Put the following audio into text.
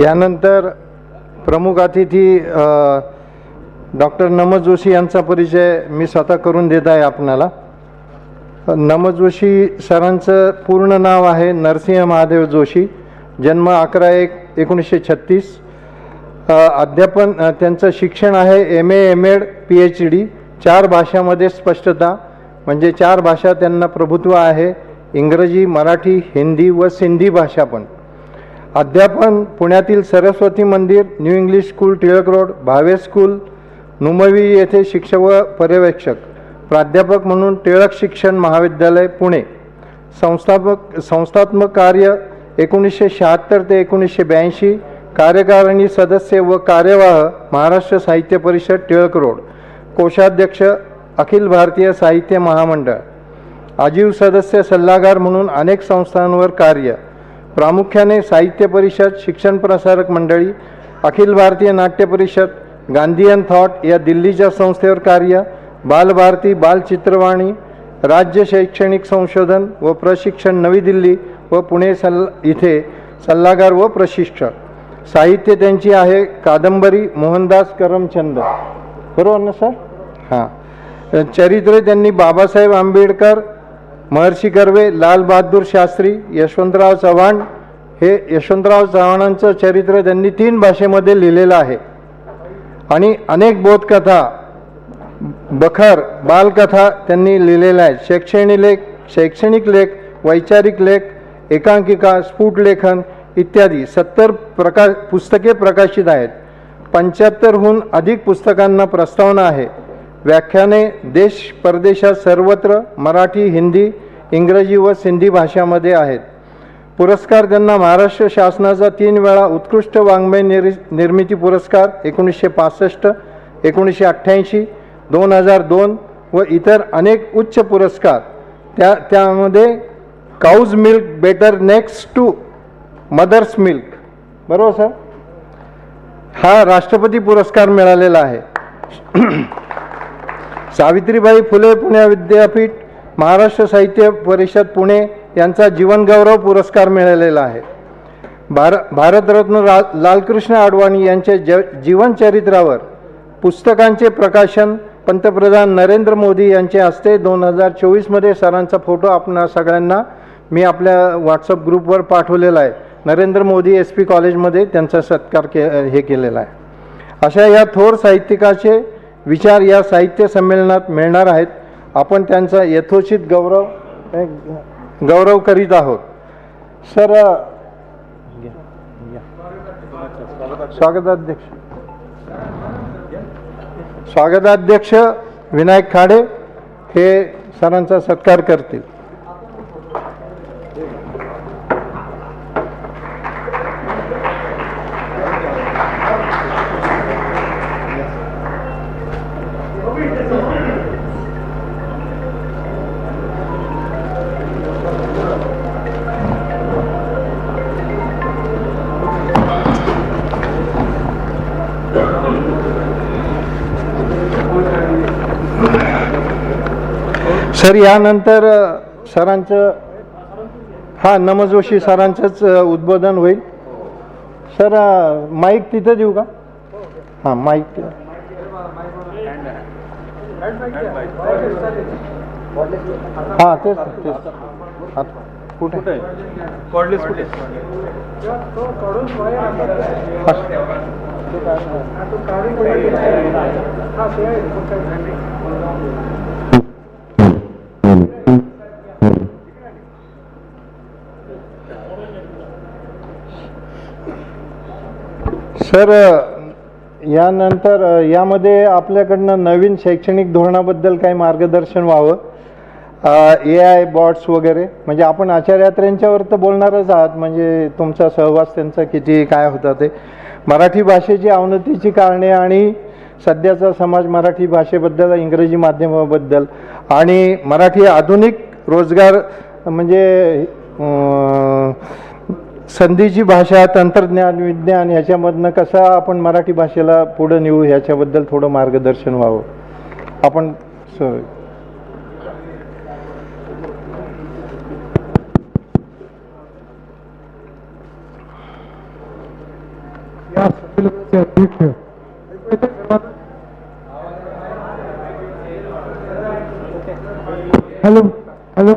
यानंतर प्रमुख अतिथी डॉक्टर नमज जोशी यांचा परिचय मी स्वतः करून देत आहे आपणाला. नमज जोशी सरांचं पूर्ण नाव आहे नरसिंह महादेव जोशी. जन्म अकरा एक एकोणीसशे छत्तीस. अध्यापन त्यांचं शिक्षण आहे M A M Ed P H D चार भाषामध्ये स्पष्टता म्हणजे चार भाषा त्यांना प्रभुत्व आहे. इंग्रजी मराठी हिंदी व सिंधी भाषा पण. अध्यापन पुण्यातील Saraswati Mandir new English school Tilak road Bhave school नुमवी येथे शिक्षक व पर्यवेक्षक प्राध्यापक म्हणून टिळक शिक्षण महाविद्यालय पुणे. संस्थापक संस्थात्मक कार्य एकोणीसशे शहात्तर ते एकोणीसशे ब्याऐंशी कार्यकारिणी सदस्य व कार्यवाह महाराष्ट्र साहित्य परिषद टिळक रोड. कोषाध्यक्ष अखिल भारतीय साहित्य महामंडळ. आजीव सदस्य सल्लागार म्हणून अनेक संस्थांवर कार्य. प्रामुख्याने साहित्य परिषद शिक्षण प्रसारक मंडळी अखिल भारतीय नाट्य परिषद गांधीयन थॉट या दिल्लीच्या संस्थेवर कार्य बालभारती बालचित्रवाणी राज्य शैक्षणिक संशोधन व प्रशिक्षण नवी दिल्ली व पुणे सल इथे सल्लागार व प्रशिक्षक. साहित्य त्यांची आहे कादंबरी मोहनदास करमचंद. बरोबर ना सर? हां. चरित्र त्यांनी बाबासाहेब आंबेडकर महर्षी कर्वे लालबहादूर शास्त्री यशवंतराव चव्हाण. हे यशवंतराव चव्हाणांचं चरित्र त्यांनी तीन भाषेमध्ये लिहिलेलं आहे. आणि अनेक बोधकथा बखर बालकथा त्यांनी लिहिलेल्या आहेत. शैक्षणिक लेख शैक्षणिक लेख वैचारिक लेख एकांकिका स्फुट लेखन इत्यादी सत्तर प्रका पुस्तके प्रकाशित आहेत. पंच्याहत्तरहून अधिक पुस्तकांना प्रस्तावना आहे. व्याख्याने देश परदेशात सर्वत्र मराठी हिंदी इंग्रजी व सिंधी भाषामध्ये आहेत. पुरस्कार त्यांना महाराष्ट्र शासनाचा तीन वेळा उत्कृष्ट वाङ्मय निर निर्मिती पुरस्कार एकोणीसशे पासष्ट एकोणीसशे अठ्ठ्याऐंशी दोन हजार दोन व इतर अनेक उच्च पुरस्कार. त्या त्यामध्ये cow's milk better next to mother's milk. बरोबर सर? हा राष्ट्रपती पुरस्कार मिळालेला आहे. सावित्रीबाई फुले पुणे विद्यापीठ महाराष्ट्र साहित्य परिषद पुणे यांचा जीवनगौरव पुरस्कार मिळालेला आहे. भार भारतरत्न रा लालकृष्ण आडवाणी यांच्या ज जीवनचरित्रावर पुस्तकांचे प्रकाशन पंतप्रधान नरेंद्र मोदी यांच्या हस्ते दोन हजार चोवीसमध्ये सरांचा फोटो आपणा सगळ्यांना मी आपल्या व्हॉट्सअप ग्रुपवर पाठवलेला आहे. नरेंद्र मोदी एस पी कॉलेजमध्ये त्यांचा सत्कार के हे केलेला आहे. अशा या थोर साहित्यिकाचे विचार या साहित्य संमेलनात मिळणार आहेत. आपण त्यांचा यथोचित गौरव गौरव करीत आहोत. सर स्वागताध्यक्ष. स्वागताध्यक्ष विनायक खाडे हे सरांचा सत्कार करतील. सर यानंतर सरांचं हां नम जोशी सरांचंच उद्बोधन होईल. सर माईक तिथं देऊ का? हां माईक. हां तेच तेच. कुठे? कॉर्डलेस कुठे? सर यानंतर यामध्ये आपल्याकडनं नवीन शैक्षणिक धोरणाबद्दल काही मार्गदर्शन व्हावं. ए आय बॉट्स वगैरे म्हणजे आपण आचार्यात्र्यांच्यावर तर बोलणारच आहात म्हणजे तुमचा सहवास त्यांचा किती काय होता ते. मराठी भाषेची अवनतीची कारणे आणि सध्याचा समाज मराठी भाषेबद्दल इंग्रजी माध्यमाबद्दल. आणि मराठी आधुनिक रोजगार म्हणजे संधीची भाषा तंत्रज्ञान विज्ञान ह्याच्यामधनं कसं आपण मराठी भाषेला पुढं नेऊ ह्याच्याबद्दल थोडं मार्गदर्शन व्हावं? आपण स हॅलो हॅलो.